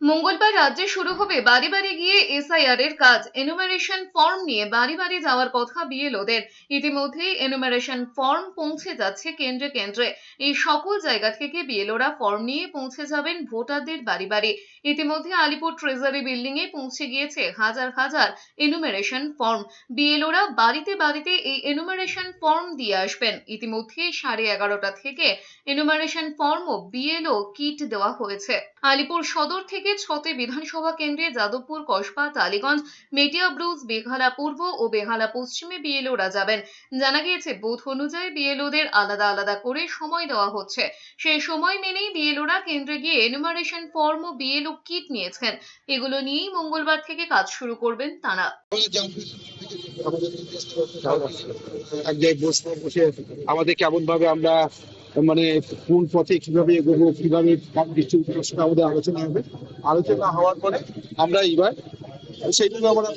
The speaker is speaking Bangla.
মঙ্গলবার রাজ্যে শুরু হবে বাড়ি বাড়ি গিয়ে এসআইআর এর কাজ। এনুমারেশন ফর্ম নিয়ে বাড়ি বাড়ি যাওয়ার কথা বিএলওদের ইতিমধ্যেই এনুমারেশন ফর্ম পৌঁছে যাচ্ছে কেন্দ্রে কেন্দ্রে। এই সকল জায়গা থেকে বিএলওরা ফর্ম নিয়ে পৌঁছে যাবেন ভোটারদের বাড়ি বাড়ি। ইতিমধ্যে আলিপুর ট্রেজারি বিল্ডিং এ পৌঁছে গিয়েছে হাজার হাজার এনুমারেশন ফর্ম বিএলওরা বাড়িতে বাড়িতে এই এনুমারেশন ফর্ম দিয়ে আসবেন। ইতিমধ্যে সাড়ে এগারোটা থেকে এনুমারেশন ফর্ম ও বিএলও কিট দেওয়া হয়েছে। আলিপুর সদর থেকে ছতে বিধানসভা কেন্দ্রে যাদবপুর, কসবা, টালিগঞ্জ, মেটিয়া ব্রুজ বেহালা পূর্ব ও বেহালা পশ্চিমে বিএলওরা যাবেন। জানা গিয়েছে, বুথ অনুযায়ী বিএলওদের আলাদা আলাদা করে সময় দেওয়া হচ্ছে। সেই সময় মেনেই বিএলওরা কেন্দ্রে গিয়ে এনুমারেশন ফর্ম ও বিএলও কিট নিয়েছেন। এগুলো নিয়েই মঙ্গলবার থেকে কাজ শুরু করবেন তারা। আমাদের কেমন ভাবে আমরা মানে কোন পথে কীভাবে এগোবো, কীভাবে ডিস্ট্রিবিউশন সেটা আমাদের আলোচনা হবে, আলোচনা হওয়ার পরে আমরা এবার সেইভাবে আমরা